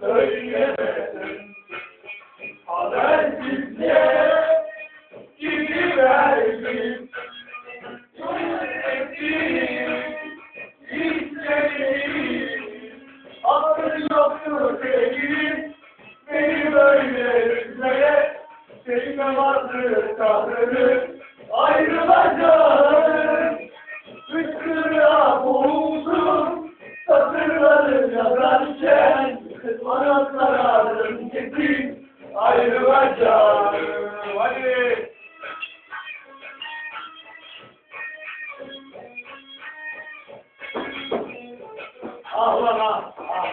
giriversin Elifime söylemeden haber bize giriversin Aklın yoktu sevgilim Beni böyle üzmeye Seninle vardı Ah lan ah ah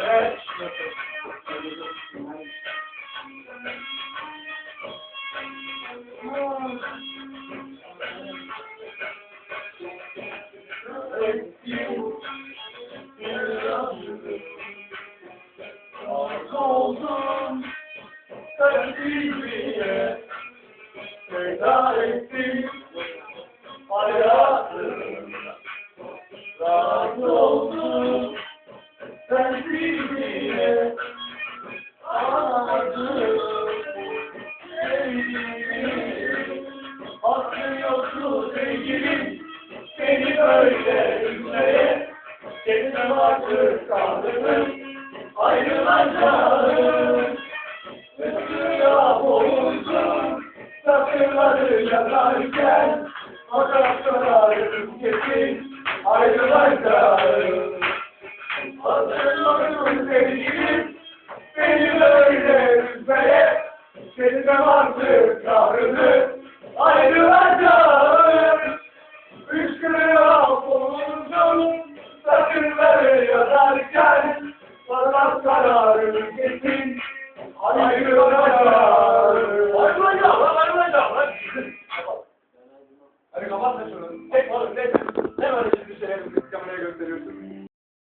Evet Oldum kalbime Feda ettim Senin vardır kaldırdım Ayrılacağım Üstüne boğuldum Satırları yazarken kararım kesin Ayrılacağım Hadi kapat da şunu. Tek oğlum ne? var Ne var şimdi bir şeyler kameraya gösteriyorsun?